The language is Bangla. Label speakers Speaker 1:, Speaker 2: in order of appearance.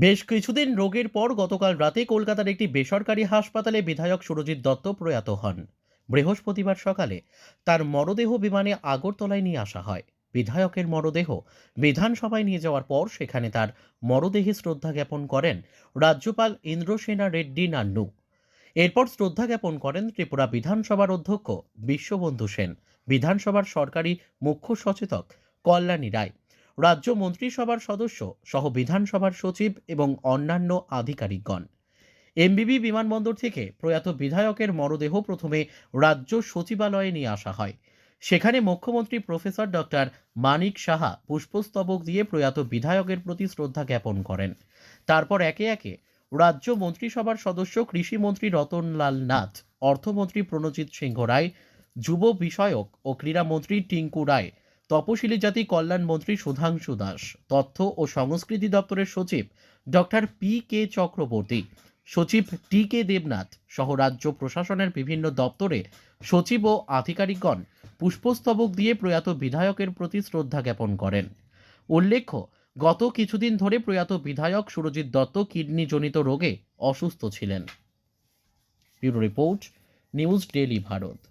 Speaker 1: বেশ কিছুদিন রোগের পর গতকাল রাতে কলকাতার একটি বেসরকারি হাসপাতালে বিধায়ক সুরজিৎ দত্ত প্রয়াত হন। বৃহস্পতিবার সকালে তার মরদেহ বিমানে আগরতলায় নিয়ে আসা হয়। বিধায়কের মরদেহ বিধানসভায় নিয়ে যাওয়ার পর সেখানে তার মরদেহে শ্রদ্ধা জ্ঞাপন করেন রাজ্যপাল ইন্দ্রসেনা রেড্ডি নান্নু। এরপর শ্রদ্ধা জ্ঞাপন করেন ত্রিপুরা বিধানসভার অধ্যক্ষ বিশ্ববন্ধু সেন। বিধানসভার সরকারি মুখ্য সচেতক কল্যাণী রায়। রাজ্য মন্ত্রিসভার সদস্য সহ বিধানসভার সচিব এবং অন্যান্য আধিকারিকগণ। এমবিবি বিমানবন্দর থেকে প্রয়াত বিধায়কের মরদেহ প্রথমে রাজ্য সচিবালয়ে নিয়ে আসা হয়। সেখানে মুখ্যমন্ত্রী প্রফেসর ডক্টর মানিক সাহা পুষ্পস্তবক দিয়ে প্রয়াত বিধায়কের প্রতি শ্রদ্ধা জ্ঞাপন করেন। তারপর একে একে রাজ্য মন্ত্রিসভার সদস্য কৃষিমন্ত্রী রতনলাল নাথ, অর্থমন্ত্রী প্রণজিৎ সিংহ রায়, যুব বিষয়ক ও ক্রীড়ামন্ত্রী টিঙ্কু রায় তপশিলি জাতি কল্যাণ মন্ত্রী সুধাংশু দাস, তথ্য ও সংস্কৃতি দপ্তরের সচিব ডক্টর পি কে চক্রবর্তী, সচিব টি কে দেবনাথ সহ রাজ্য প্রশাসনের বিভিন্ন দপ্তরে সচিব ও আধিকারিকগণ পুষ্পস্তবক দিয়ে প্রয়াত বিধায়কের প্রতি শ্রদ্ধা জ্ঞাপন করেন। উল্লেখ্য, গত কিছুদিন ধরে প্রয়াত বিধায়ক সুরজিৎ দত্ত কিডনিজনিত রোগে অসুস্থ ছিলেন। Bureau report, news daily Bharat.